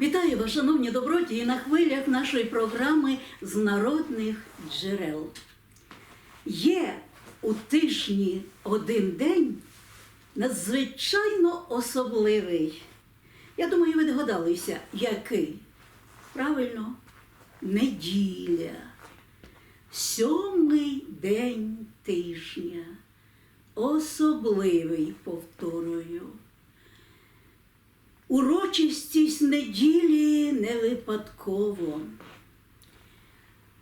Вітаю вас, шановні добродії, на хвилях нашої програми з народних джерел. Є у тижні один день надзвичайно особливий. Я думаю, ви догадалися, який? Правильно, неділя. Сьомий день тижня. Особливий, повторюю. Урочистість неділі не випадково.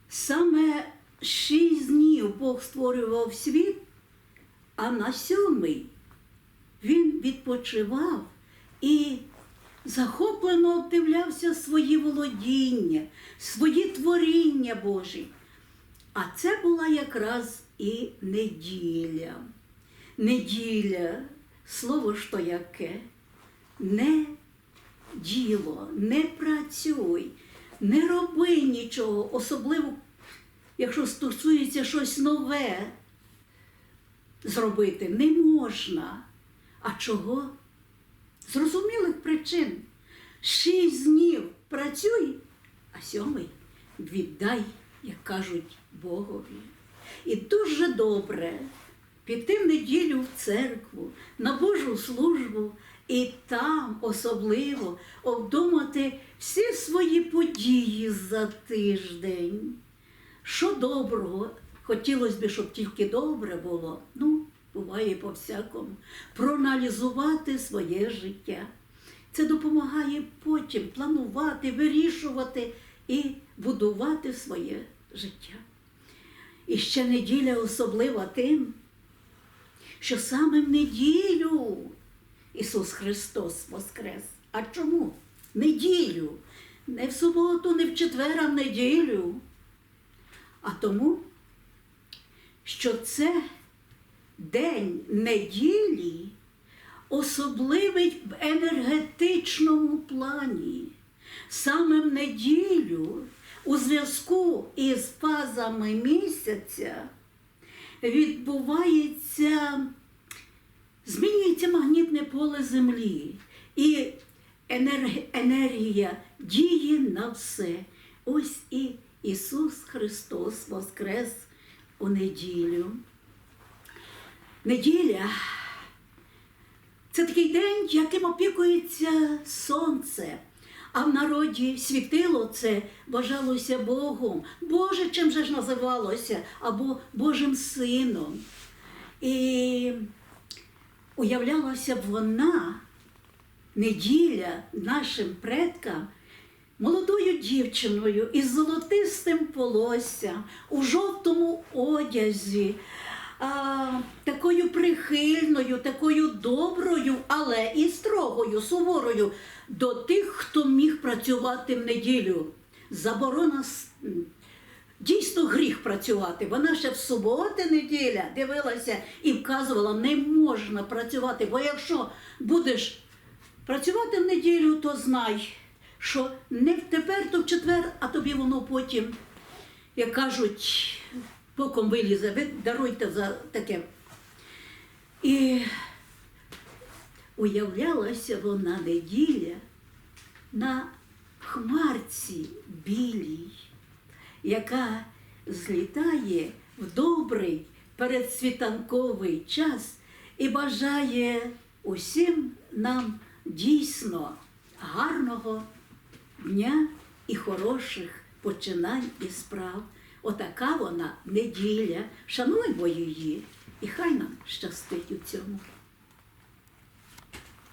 Саме шість днів Бог створював світ, а на сьомий він відпочивав і захоплено обдивлявся свої володіння, свої творіння Божі. А це була якраз і неділя. Неділя, слово ж то яке? Не діло, не працюй, не роби нічого, особливо, якщо стосується щось нове зробити не можна. А чого? Зрозумілих причин. Шість днів працюй, а сьомий віддай, як кажуть, Богові. І дуже добре піти в неділю в церкву, на Божу службу і там особливо обдумати всі свої події за тиждень. Що доброго, хотілося б, щоб тільки добре було. Ну, буває по-всякому. Проаналізувати своє життя. Це допомагає потім планувати, вирішувати і будувати своє життя. І ще неділя особлива тим, що саме в неділю Ісус Христос Воскрес. А чому? Неділю. Не в суботу, не в четвер, а в неділю. А тому, що це день неділі особливий в енергетичному плані. Саме в неділю у зв'язку із фазами місяця відбувається, змінюється магнітне поле Землі і енергія діє на все. Ось і Ісус Христос Воскрес у неділю. Неділя це такий день, яким опікується сонце. А в народі світило це бажалося Богом. Боже, чим же ж називалося? Або Божим Сином. І уявлялася б вона, неділя нашим предкам, молодою дівчиною із золотистим волоссям, у жовтому одязі, а, такою прихильною, такою доброю, але і строгою, суворою до тих, хто міг працювати в неділю. Заборона дійсно гріх працювати. Вона ще в суботи неділя дивилася і вказувала, не можна працювати, бо якщо будеш працювати в неділю, то знай, що не в тепер, то в четвер, а тобі воно потім, як кажуть, боком вилізе, ви даруйте за таке. І уявлялася вона неділя на хмарці білій, яка злітає в добрий передсвітанковий час і бажає усім нам дійсно гарного дня і хороших починань і справ. Отака вона неділя. Шануймо її, і хай нам щастить у цьому.